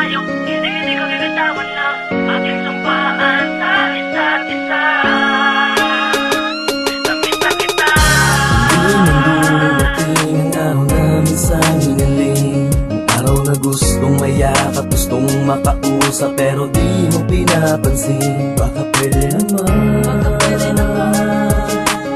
malayo Hindi, hindi ko binitawan na Ating sumpaan sa isa't isa Namita kita Di man dumating ang araw na minsan hinaling Ang araw na gustong mayakap, gustong makausap Pero di mo pinapansin. Baka pwede naman Baka pwede naman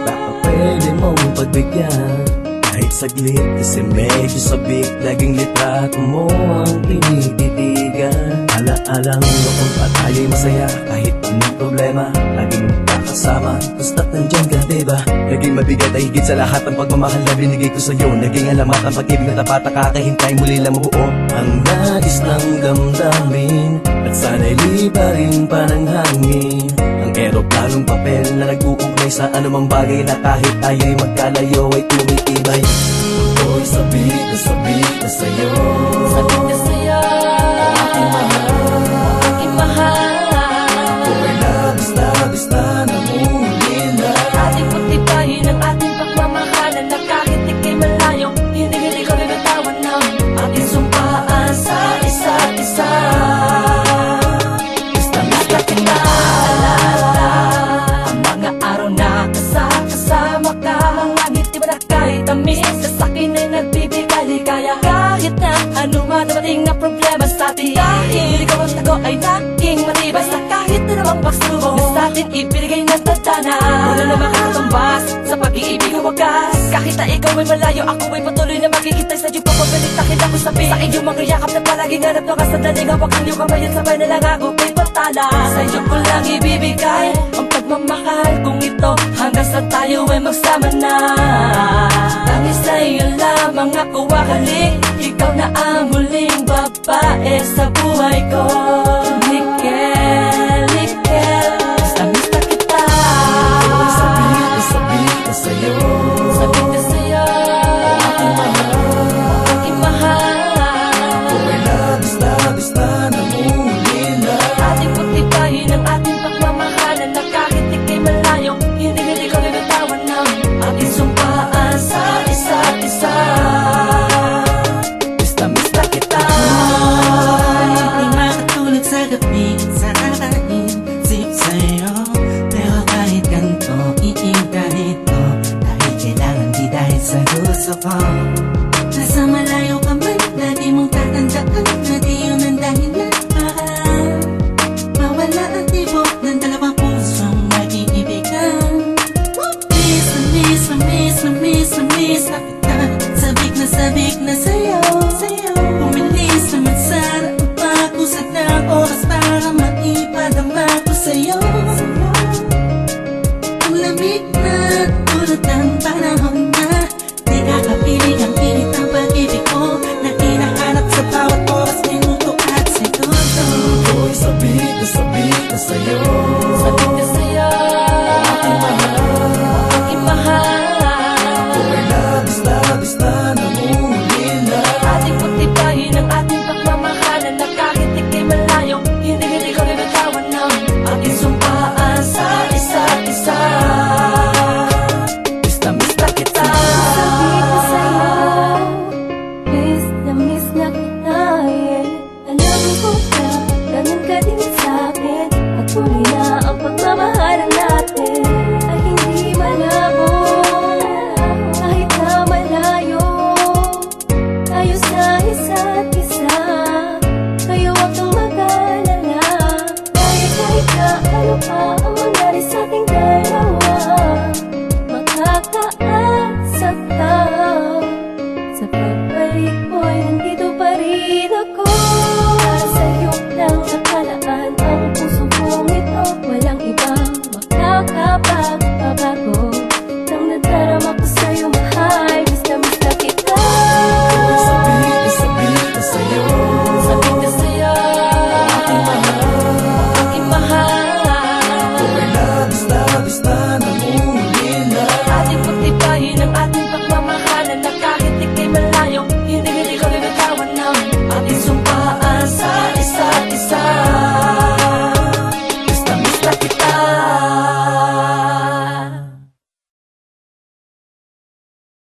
Baka pwede mong pagbigyan Kahit saglit kasi medyo sabik Laging litrato mo ang tinititigan. Ala-alang noon pa tayo'y masaya Kahit anong problema Laging kakasama Basta't nandyan ka diba? Naging mabigat ay sa lahat Ang pagmamahal na binigay ko sa'yo. Naging alamat ang pag-ibig na tapat Nakakahintay muli lang mabuo Ang nais ng damdamin Sana'y liparin pa ng hangin Ang eroplanong papel na nag-uugnay Sa anumang bagay na kahit tayo'y magkalayo Ay tumitibay. Ako'y sabik na sabik na sa'yo. Sabik wagas Kahit na ikaw ay malayo Ako ay patuloy na makikitay sa iyong pagpapalit Takit ako sabi Sa iyong mga yakap na palaging hanap ng kasadaling Hawak ang iyong kamay at sabay na lang ako May pantala Sa ko lang ibibigay Ang pagmamahal. Kong ito Hanggang sa tayo ay magsama na. Tangis sa iyo lamang ako akalik Ikaw na ang huling babae sa buhay ko 在肚子旁。